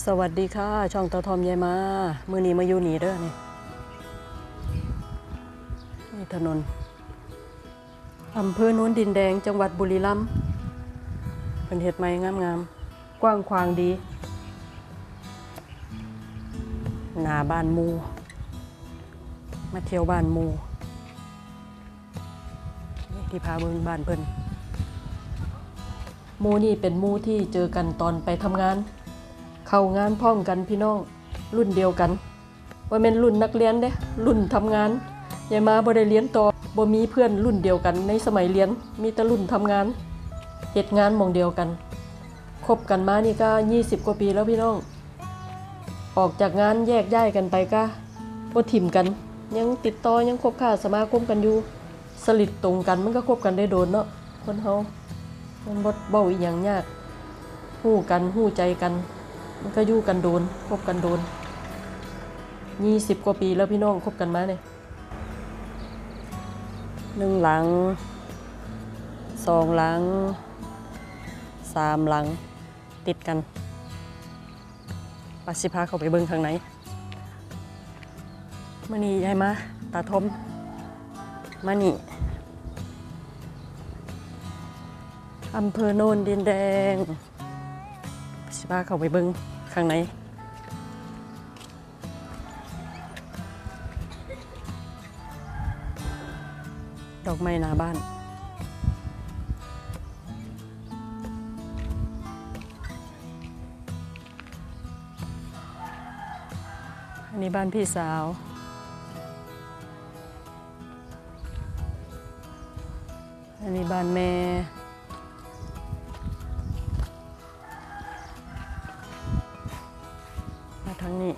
สวัสดีค่ะ ช่องตาทอมยายมา มือนีมาอยู่หนีเด้อนี่นี่ถนนอำเภอโน้นดินแดงจังหวัดบุรีรัมย์เป็นเห็ดไม้งามๆ กว้างขวางดี หนาบ้านมู มาเที่ยวบ้านมูนี่ที่พาเบิ่งบ้านเพิ่นมูนี่เป็นมูที่เจอกันตอนไปทำงาน เข้างานพร้อมกันพี่น้องรุ่นเดียวกันว่าเป็นรุ่นนักเรียนเด้รุ่นทำงานยายมาบ่ได้เรียนต่อบ่มีเพื่อนรุ่นเดียวกัน ในสมัยเรียนมีแต่รุ่นทำงานเหตุงานมองเดียวกันคบกันมานี่ก็ 20 กว่าปีแล้วพี่น้อง ออกจากงานแยกย้ายกันไปก็บ่ถิ่มกัน ยังติดต่อยังคบค้าสมาคมกันอยู่สลิดตรงกันมันก็คบกันได้โดนเนาะคนเฮามันบ่เบ้าอีหยังยากฮู้กันฮู้ใจกัน มันก็อยู่กันโดนคบกันโดนยี่สิบกว่าปีแล้วพี่น้องคบกันมาเนี่ยหนึ่งหลังสองหลังสามหลังติดกันปัสิพาเขาไปเบิ่งข้างในมานี่ยายมาตาทมมานี่อำเภอโนนดินแดงสิพาเขาไปเบิ้ง ข้างในดอกไม้หน้าบ้านอันนี้บ้านพี่สาว อันนี้บ้านแม่ นี้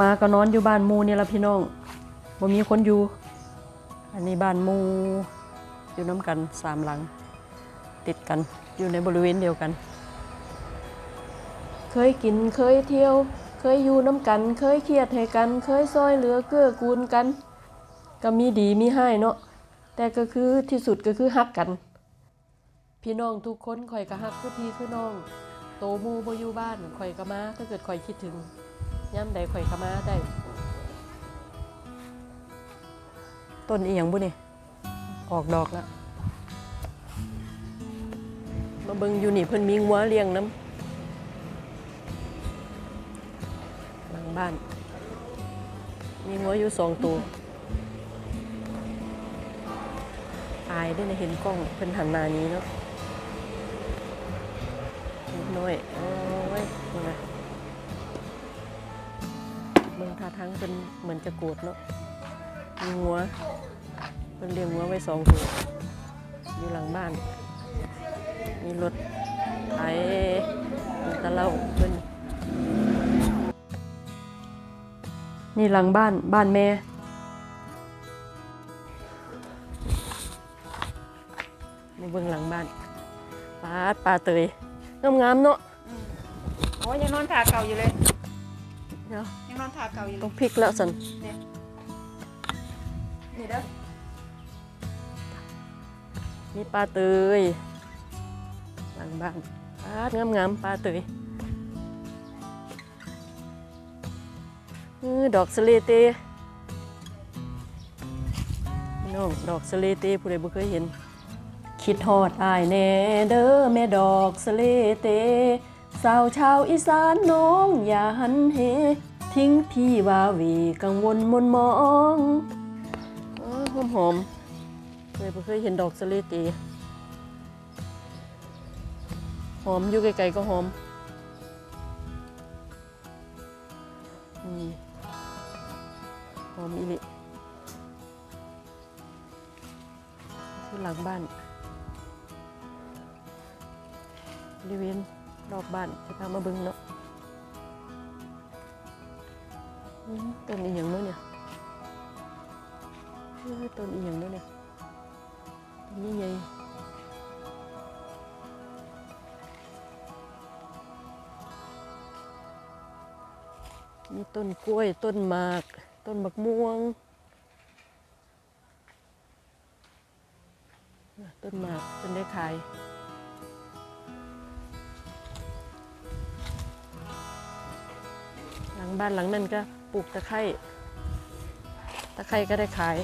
มาก็นอนอยู่บ้านมูนี่ละพี่น้องบ่มีคนอยู่ อันนี้บ้านมูอยู่น้ำกันสามหลัง ติดกันอยู่ในบริเวณเดียวกัน เคยกินเคยเที่ยว เคยอยู่น้ำกัน เคยเครียดให้กัน เคยซอยเหลือเกื้อกูลกัน ก็มีดีมีให้เนาะแต่ก็คือที่สุดก็คือฮักกัน พี่น้องทุกคนข่อยก็ฮักคือพี่คือน้อง โตมูบ่อยู่บ้านข่อยก็มาถ้าเกิดข่อยคิดถึงย่ำใดข่อยก็มาได้ต้นอีหยังบุนี่ออกดอกแล้วมาเบิ่งอยู่นี่เพิ่นมีงัวเลี้ยงน้ำหลังบ้าน มีงัวอยู่สองตัวอายได้ในเห็นกล้องเพิ่นหันหน้านี้เนาะ ดหน่อยโอ้ยมาเมืองท่าทางเป็นเหมือนจะโกรธเนาะมีงัวเป็นเลี้ยงงัวไว้สองตัวอยู่หลังบ้าน มีรถไถตะเล่าเพิ่นนี่หลังบ้านบ้านแม่ในเบื้องหลังบ้านปลาปลาเตย งามๆเนาะโอ้ยยังนอนทาเก่าอยู่เลยเดี๋ยวยังนอนทาเก่าอยู่เลต้อยงพลิกแล้วสันนี่เด้อมีปลาเตยหลังบ้านปลาดงามๆปลาเตยเออดอกสะเลเตพี่น้องดอกสะเลเตผู้ใดบ่เคยเห็น คิดฮอดอายแน่เด้อแม่ดอกสเลเต สาวชาวอีสานน้องอย่าหันเห ทิ้งพี่วาวีกังวลมนมองเออหอมหอมเคยเคยเห็นดอกสเลเต หอมอยู่ไกลๆก็หอมนี่หอมอีลิที่หลังบ้าน บริเวณรอบบ้านจะพามาบึงเนาะต้นอีหยังเนาะเนี่ยต้นอีหยังเนาะเนี่ยต้นนี้ใหญ่มีต้นกล้วยต้นหมาก ต้นบักม่วง ต้นหมากต้นได้ขาย บ้านหลังนั้นก็ปลูกตะไคร้ตะไคร้ก็ได้ขาย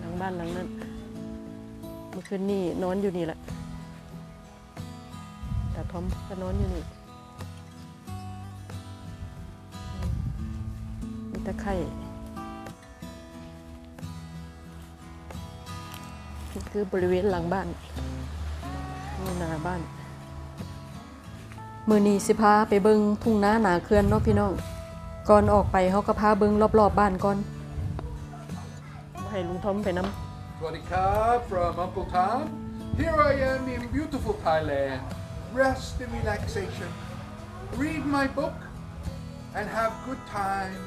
หลังบ้านหลังนั้น เมื่อคืนนี่นอนอยู่นี่แหละแต่ทอมก็นอนอยู่นี่มีตะไคร่คือบริเวณหลังบ้านนี่หน้าบ้าน มือนี้สิพาไปเบิงทุ่งนาหนาเขื่อนเนาะพี่น้อง ก่อนออกไปเขาก็พาเบิงรอบๆบบ้านก่อนบ่ให้ลุงทอมไปนำ Swadika from Uncle Tom. Here I am in beautiful Thailand. Rest and relaxation. Read my book and have good time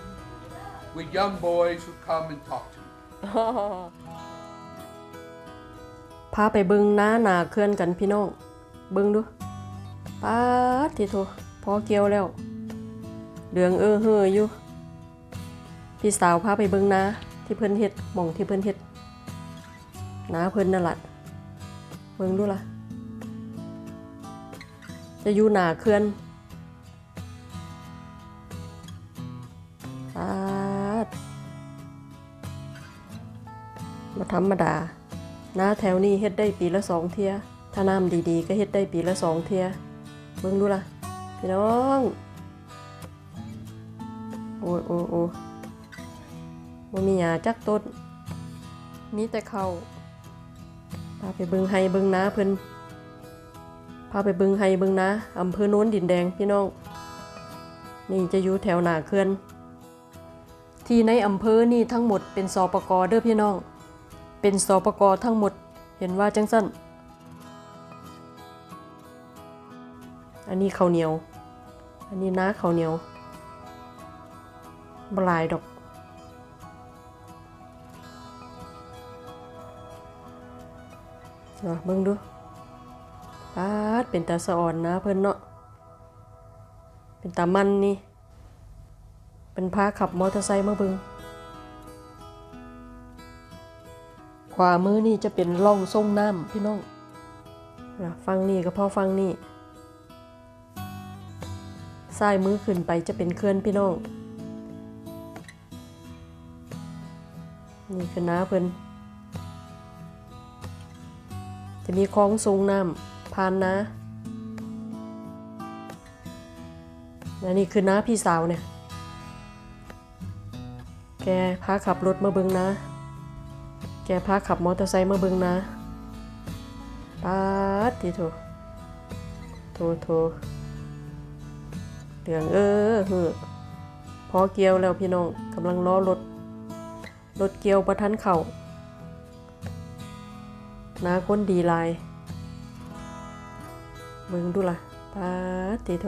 with young boys who come and talk to me. พาไปเบิงน้าหนาเคลื่อนกันพี่น้อง เบิงดู ป้าดทีโทพอเกี่ยวแล้วเหลืองเออเฮออยู่พี่สาวพาไปเบิงนาที่เพิ่นเฮ็ดหม่องที่เพิ่นเฮ็ดนาเพิ่นนั่นละเบิงดูล่ะ จะอยู่หนาเคลื่อนป้าดมาธรรมดานาแถวนี้เฮ็ดได้ปีละสองเทียถ้าน้ำดีๆ ก็เฮ็ดได้ปีละสองเทีย เบิ่งดูล่ะ พี่น้อง โอ้ยโอ้โอ้บ่มีหญ้าจักต้นมีแต่เขาพาไปเบิ่งไห้เบิ่งนาเพิ่นพาไปเบิ่งไห้เบิ่งนาอำเภอโน้นดินแดงพี่น้อง นี่จะอยู่แถวหนาเขื่อนที่ในอำเภอนี่ทั้งหมดเป็นสปกเด้อพี่น้อง เป็นสปกทั้งหมด เห็นว่าจังสั้น นนี้ข้าวเหนียว อันนี้น้าข้าวเหนียวบลายดอกเนาะเบิ่งดูปาดเป็นตาสะอ่อนนะเพิ่อนเนาะ เป็นตามันนี่ เป็นพาขับมอเตอร์ไซค์มาเบิ่งขวามือนี่จะเป็นร่องทรงน้ำพี่น้องนะฟังนี่ก็พอฟังนี่ ซ้ายมือขึ้นไปจะเป็นเขื่อนพี่น้อง นี่คือน้าเพิ่นจะมีคลองทรงน้ำผ่านนะและนี่คือน้าพี่สาวเนี่ย แกพาขับรถมาเบิงนะ แกพาขับมอเตอร์ไซค์มาเบิงนะปาดทีโถโถโถ เหลืองเออเฮือพอเกียวแล้วพี่น้องกำลังล้อรถรถเกียวประทันเข่านาคนดีลายเบิ่งดูล่ะปาดทีโถ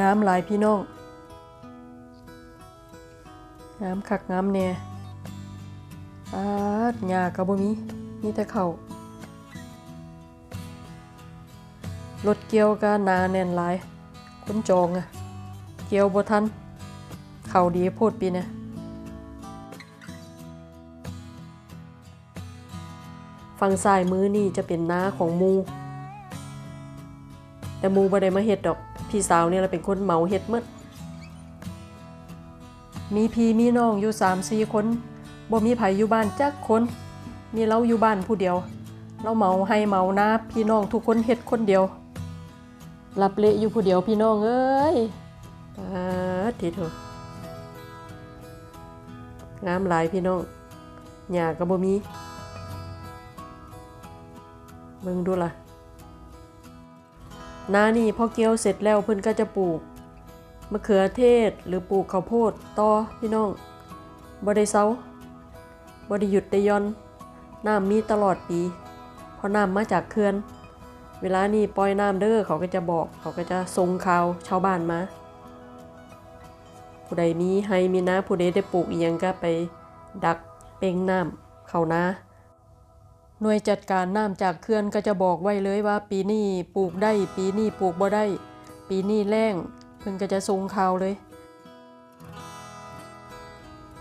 งามหลายพี่น้องงามคักงามแน่ปาดหญ้าก็บ่มีมีแต่เขาว รถเกี่ยวก็นาแน่นหลายคนจองอะเกี่ยวบ่ทันเข่าดีโพดปีเนี่ยฝั่งซ้ายมือนี่จะเป็นนาของมู แต่มูบ่ได้มาเฮ็ดดอก พี่สาวเนี่ยแหละเป็นคนเหมาเฮ็ดหมดมีพี่มีน้องอยู่สามสี่คนบ่มีไผอยู่บ้านจักคน มีเราอยู่บ้านผู้เดียว เราเมาให้เมานาพี่น้องทุกคนเฮ็ดคนเดียว รับเละอยู่ผู้เดียวพี่น้องเอ้ยปาดทีเถอะงามหลายพี่น้องหญ้าก็บ่มีเบิ่งดูล่ะนานี่พอเกี่ยวเสร็จแล้วเพิ่อนก็จะปลูกมะเขือเทศหรือปลูกข้าวโพดต่อพี่น้องบ่ได้เซาบ่ได้หยุดได้ยอนน้ำมีตลอดปี เพราะน้ำมาจากเขื่อน เวลานี้ปล่อยน้ำเด้อเขาก็จะบอก เขาก็จะส่งข่าวชาวบ้านมา ผู้ใดมีให้มีนาผู้ใดได้ปลูกอียังก็ไปดักเป่งน้ำเขานาหน่วยจัดการน้ำจากเขื่อนก็จะบอกไว้เลยว่า ปีนี้ปลูกได้ ปีนี้ปลูกบ่ได้ ปีนี้แล้งเพิ่นก็จะส่งข่าวเลย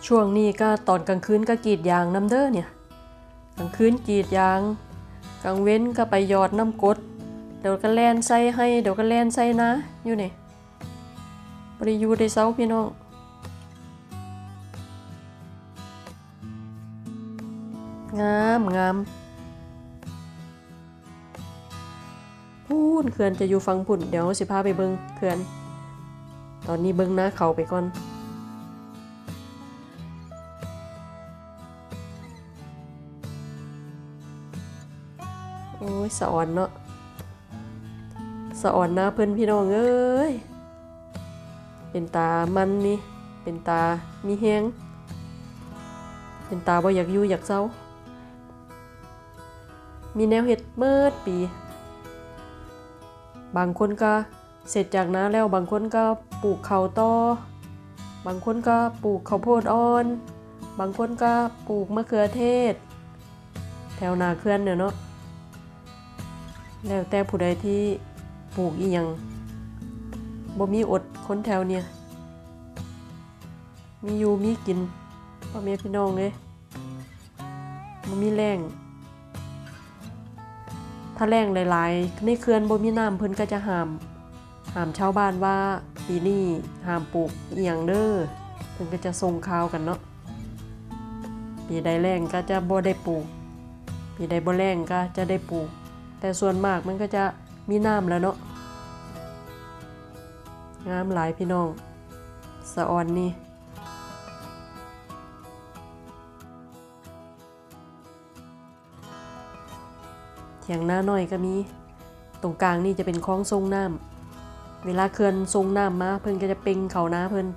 ช่วงนี้ก็ตอนกลางคืนก็กรีดยางน้ำเด้อเนี่ยกลางคืนกรีดยางกลางเว้นก็ไปยอดน้ำกด เดี๋ยวก็แล่นใส่ให้ เดี๋ยวก็แล่นใส่นะ อยู่นี่บริยูได้เซาพี่น้องงามงามพูนเขื่อนจะอยู่ฟังพุ่นเดี๋ยวสิพาไปเบิงเขื่อน ตอนนี้เบิงหน้าเขาไปก่อนโอ้ยสะอ่อนเนาะ สะอ่อนหน้าเพื่อนพี่น้องเอ้ย เป็นตามันนี่ เป็นตามีแฮงเป็นตาบ่อยากอยู่อยากเศร้า มีแนวเห็ดเมิดปี บางคนก็เสร็จจากนาแล้วบางคนก็ปลูกข้าวต่อ บางคนก็ปลูกข้าวโพดอ่อน บางคนก็ปลูกมะเขือเทศ แถวนาเคลื่อนเนี่ยเนาะแล้วแต่ผู้ใดที่ ปลูกอีหยังบ่มีอดคนแถวเนี่ย มีอยู่มีกินพ่อแม่พี่น้องเลยบ่มีแรงถ้าแรงหลายๆในเขื่อนบ่มีน้ำเพิ่นก็จะห้ามห้ามชาวบ้านว่าปีนี้ห้ามปลูกอีหยังเด้อเพิ่นก็จะส่งข่าวกันเนาะปีใดแรงก็จะบ่ได้ปลูกปีใดบ่แรงก็จะได้ปลูก แต่ส่วนมากมันก็จะ มีน้ำแล้วเนาะงามหลายพี่น้อง สะออนนี่เถียงหน้าน้อยก็มี ตรงกลางนี่จะเป็นคลองทรงน้ำเวลาเขื่อนทรงน้ำมาเพิ่นก็จะเป่งเขาน้าเพิ่น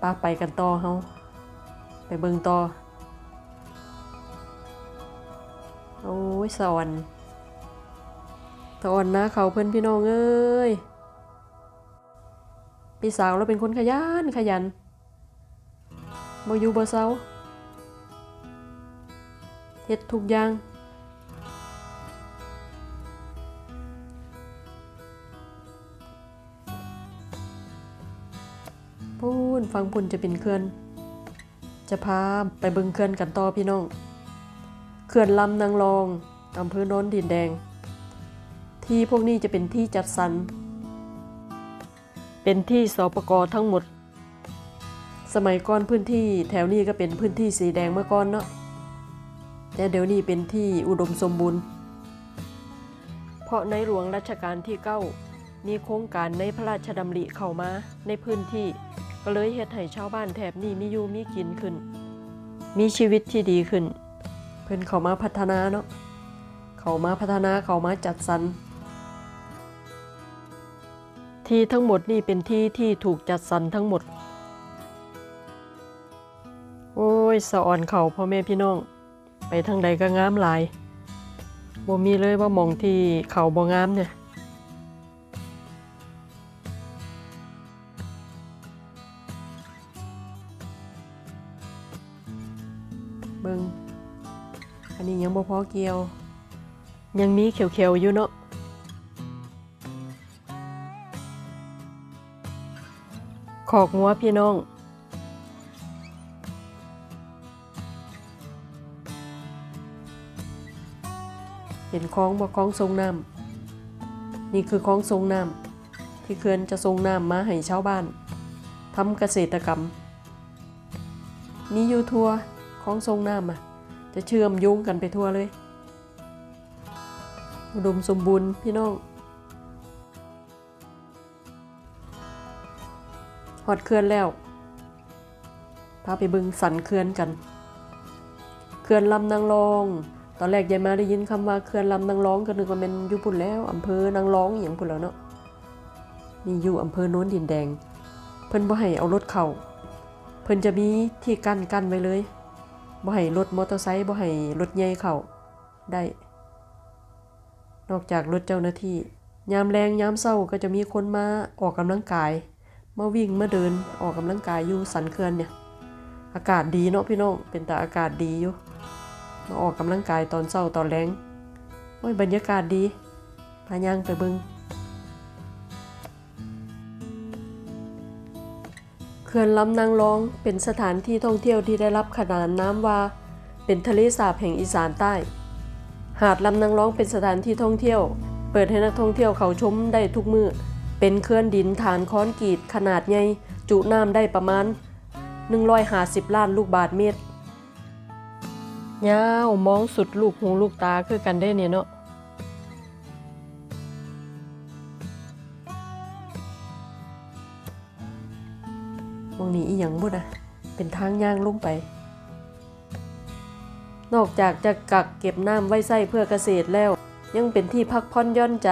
ป้าไปกันต่อเฮาไปเบิ่งต่อ ยสอนสอนนะเขาเพื่อนพี่น้องเอ้ยพี่สาวเราเป็นคนขยันขยันบ่อยู่บ่เซาเฮ็ดทุกอย่างพูนฟังพุ่นจะเป็นเขื่อน จะพาไปเบิงเขื่อนกันต่อพี่น้องเขื่อนลำนางรอง อำเภอโน้นดินแดง ที่พวกนี้จะเป็นที่จัดสรร เป็นที่สปกทั้งหมด สมัยก่อนพื้นที่แถวนี้ก็เป็นพื้นที่สีแดงเมื่อก่อนเนาะ แต่เดี๋ยวนี้เป็นที่อุดมสมบูรณ์ เพราะในหลวงรัชกาลที่9มีโครงการในพระราชดำริเข้ามาในพื้นที่ ก็เลยเฮ็ดให้ชาวบ้านแถบนี้มีอยู่มีกินขึ้น มีชีวิตที่ดีขึ้น เพิ่นเขามาพัฒนาเนาะ เขามาพัฒนาเขามาจัดสรรที่ทั้งหมดนี่เป็นที่ที่ถูกจัดสรรทั้งหมด โอ้ยสะอ่อนเขาพ่อแม่พี่น้อง ไปทางใดก็งามหลายบ่มีเลยว่ามองที่เขาบ่งามเนี่ยเบิงอันนี้ยังบ่พอเกี่ยว ยังมีเขียวๆอยู่เนาะขอกงัวพี่น้องเห็นคลองบ่คลองทรงน้ำนี่คือคลองทรงน้ำที่เขื่อนจะทรงน้ำมาให้ชาวบ้านทำเกษตรกรรม มีอยู่ทั่วคลองทรงน้ำอะ จะเชื่อมโยงกันไปทั่วเลย อุดมสมบูรณ์พี่น้องหอดเขื่อนแล้ว พาไปบึงสันเขื่อนกันเขื่อนลำนางรอง ตอนแรกยายมาได้ยินคำว่าเขื่อนลำนางรองก็นึกว่าเป็นยูพุ่นแล้วอำเภอนางรองอย่างพุ่นแล้วเนาะนี่อยู่อำเภอโน้นดินแดง เพิ่นบ่ให้เอารถเข้าเพิ่นจะมีที่กั้นกั้นไว้เลยบ่ให้รถมอเตอร์ไซค์บ่ให้รถใหญ่เข้าได้ นอกจากรถเจ้าหน้าที่ ยามแรงยามเศร้าก็จะมีคนมาออกกำลังกาย มาวิ่งมาเดินออกกำลังกายอยู่สันเขื่อนเนี่ย อากาศดีเนาะพี่น้อง เป็นแต่อากาศดีอยู่ มาออกกำลังกายตอนเช้าตอนแรงโอ้ยบรรยากาศดีพาย่างไปเบิงเขื่อนลำนางรองเป็นสถานที่ท่องเที่ยวที่ได้รับขนานนามว่า เป็นทะเลสาบแห่งอีสานใต้ หาดลำนางร้องเป็นสถานที่ท่องเที่ยว เปิดให้นักท่องเที่ยวเขาชมได้ทุกมือเป็นเคลื่อนดินฐานค้อนกรีดขนาดใหญ่จุน้ำได้ประมาณ 150 ล้านลูกบาทเมตรยาวมองสุดลูกหูลูกตาคือกันได้เนี่ยเนาะมองนี้อีหยังบุ่นะเป็นทางย่างลงไป นอกจากจะกักเก็บน้ำไว้ใส่เพื่อเกษตรแล้ว ยังเป็นที่พักผ่อนย่อนใจ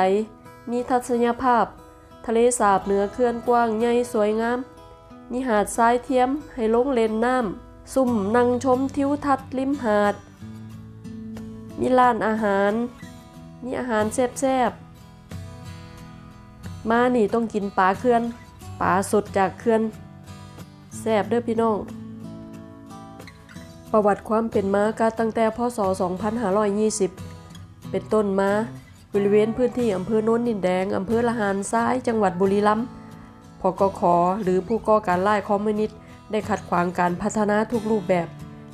มีทัศนียภาพ ทะเลสาบเหนือเขื่อนกว้างใหญ่สวยงามมีหาดทรายเทียมให้ลงเล่นน้ำซุ่มนั่งชมทิวทัศน์ริมหาด มีร้านอาหาร มีอาหารแซ่บๆมานี่ต้องกินปลาเขื่อนปลาสดจากเขื่อนแซ่บเด้อพี่น้อง ประวัติความเป็นมาก็ตั้งแต่พศ 2520 เป็นต้นมาบริเวณพื้นที่อำเภอโน้นดินแดง อำเภอละหารซ้าย จังหวัดบุรีรัมย์พกขหรือผู้ก่อการร้ายคอมมิวนิสต์ได้ขัดขวางการพัฒนาทุกรูปแบบ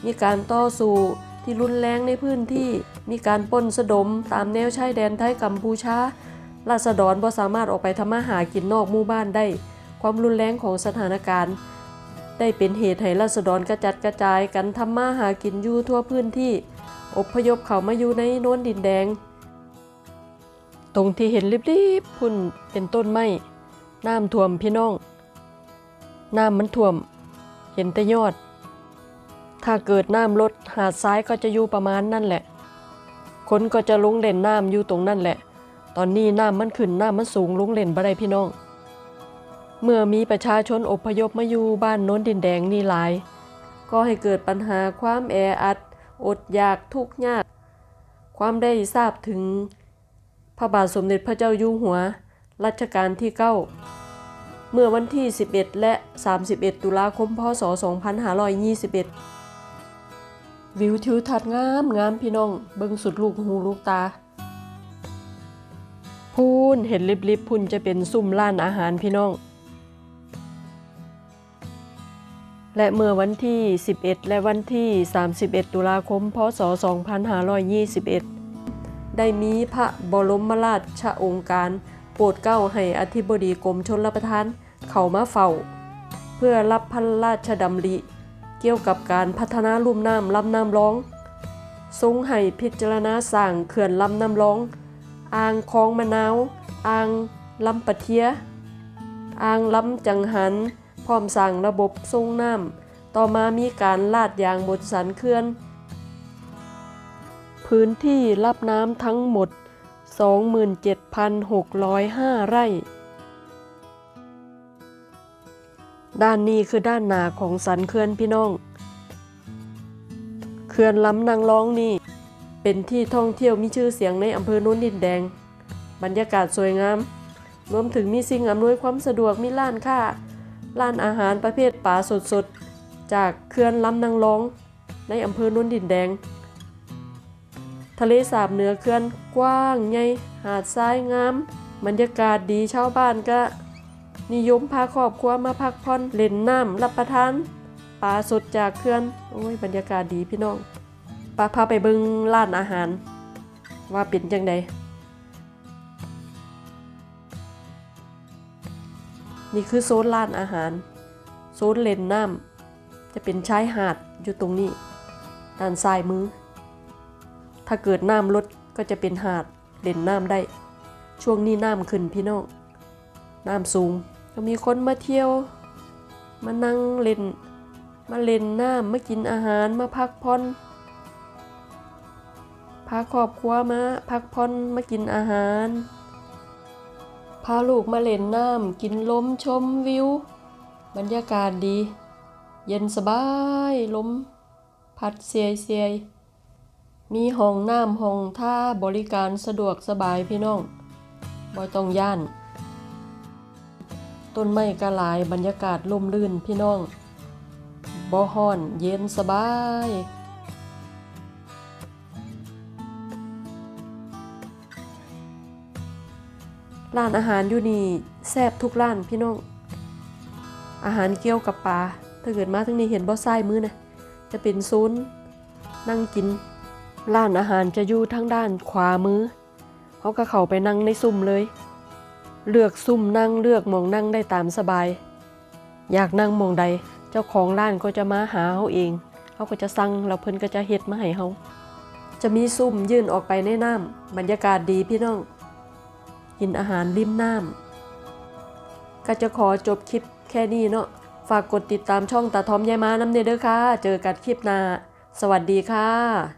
มีการต่อสู้ที่รุนแรงในพื้นที่ มีการป้นสะดมตามแนวชายแดนไทยกัมพูชา ราษฎรบ่สามารถออกไปทำมาหากินนอกหมู่บ้านได้ ความรุนแรงของสถานการณ์ ได้เป็นเหตุให้ราษฎรกระจัดกระจายกันทำมาหากินอยู่ทั่วพื้นที่ อพยพเขามาอยู่ในโน้นดินแดง ตรงที่เห็นริบๆพุ่นเป็นต้นไม้น้ำท่วมพี่น้อง น้ำมันท่วม เห็นแต่ยอด ถ้าเกิดน้ำลดหาดซ้ายก็จะอยู่ประมาณนั่นแหละ คนก็จะลงเล่นน้ำอยู่ตรงนั่นแหละ ตอนนี้น้ำมันขึ้นน้ำมันสูงลงเล่นบ่ได้พี่น้อง เมื่อมีประชาชนอพยพมาอยู่บ้านโน้นดินแดงนี่หลาย ก็ให้เกิดปัญหาความแออัด อดอยากทุกข์ยาก ความได้ทราบถึง พระบาทสมเด็จพระเจ้าอยู่หัวรัชกาลที่9เมื่อวันที่ 11 และ 31 ตุลาคม พศ 2521 วิวทิวทัศน์งามงามพี่น้อง เบิ่งสุดลูกหูลูกตา พูนเห็นลิบๆพุ่นจะเป็นซุ่มร้านอาหารพี่น้อง และเมื่อวันที่ 11 และวันที่ 31 ตุลาคม พศ 2521 ได้มีพระบรมราชโองการโปรดเกล้าให้อธิบดีกรมชนรับประทานเข้ามาเฝ้า เพื่อรับพระราชดำริ เกี่ยวกับการพัฒนาลุ่มน้ำลำน้ำร้อง ทรงให้พิจารณาสร้างเขื่อนลำน้ำร้อง อ่างคลองมะนาว อ่างลำปะเทีย อ่างลำจังหัน พร้อมสร้างระบบทรงน้ำต่อมามีการลาดยางบนสันเขื่อน พื้นที่รับน้ำทั้งหมด 27,605 ไร่ด้านนี้คือด้านหนาของสันเขื่อนพี่น้อง เขื่อนลำนางร้องนี่ เป็นที่ท่องเที่ยวมีชื่อเสียงในอำเภอโน้นดินแดง บรรยากาศสวยงาม รวมถึงมีสิ่งอำนวยความสะดวกมีร้านค้า ร้านอาหารประเภทปลาสดๆ จากเขื่อนลำนางรองในอำเภอโน้นดินแดง ทะเลสาบเหนือเขื่อนกว้างใหญ่หาดทรายงาม บรรยากาศดีชาวบ้านก็ นิยมพาครอบครัวมาพักผ่อนเล่นน้ำรับประทานปลาสดจากเขื่อนโอ้ยบรรยากาศดีพี่น้องปาพาไปเบิงร้านอาหาร ว่าเป็นจังได นี่คือโซนร้านอาหาร โซนเล่นน้ำจะเป็นชายหาดอยู่ตรงนี้ ด้านซ้ายมือ ถ้าเกิดน้ำลดก็จะเป็นหาดเล่นน้ำได้ ช่วงนี้น้ำขึ้นพี่น้อง น้ำสูงก็มีคนมาเที่ยว มานั่งเล่น มาเล่นน้ำมากินอาหารมาพักผ่อนพาครอบครัวมาพักผ่อนมากินอาหาราลูกมาเล่นน้ำกินลมชมวิว บรรยากาศดี เย็นสบายลม พัดเสียเสียมีห้องน้ำห้องท่าบริการสะดวกสบายพี่น้องบ่ต้องย่าน ต้นไม้กระลายบรรยากาศลมลื่นพี่น้องบ่ฮ้อนเย็นสบาย ร้านอาหารอยู่นี่แซ่บทุกร้านพี่น้อง อาหารเกี่ยวกับปลา ถ้าเกิดมาทั้งนี้เห็นบ่ซ้ายมือนะจะเป็นโซนนั่งกิน ร้านอาหารจะอยู่ทางด้านขวามือ เขาก็เข้าไปนั่งในซุ่มเลย เลือกซุ่มนั่งเลือกมองนั่งได้ตามสบาย อยากนั่งมองใด เจ้าของร้านก็จะมาหาเขาเอง เขาก็จะสั่งแล้วเพิ่นก็จะเฮ็ดมาให้เขาจะมีซุ่มยื่นออกไปในน้ำบรรยากาศดีพี่น้อง กินอาหารริมน้ำก็จะขอจบคลิปแค่นี้เนาะฝากกดติดตามช่องตาทอมยายมาน้ำเนเด้อค่ะ เจอกันคลิปหน้า สวัสดีค่ะ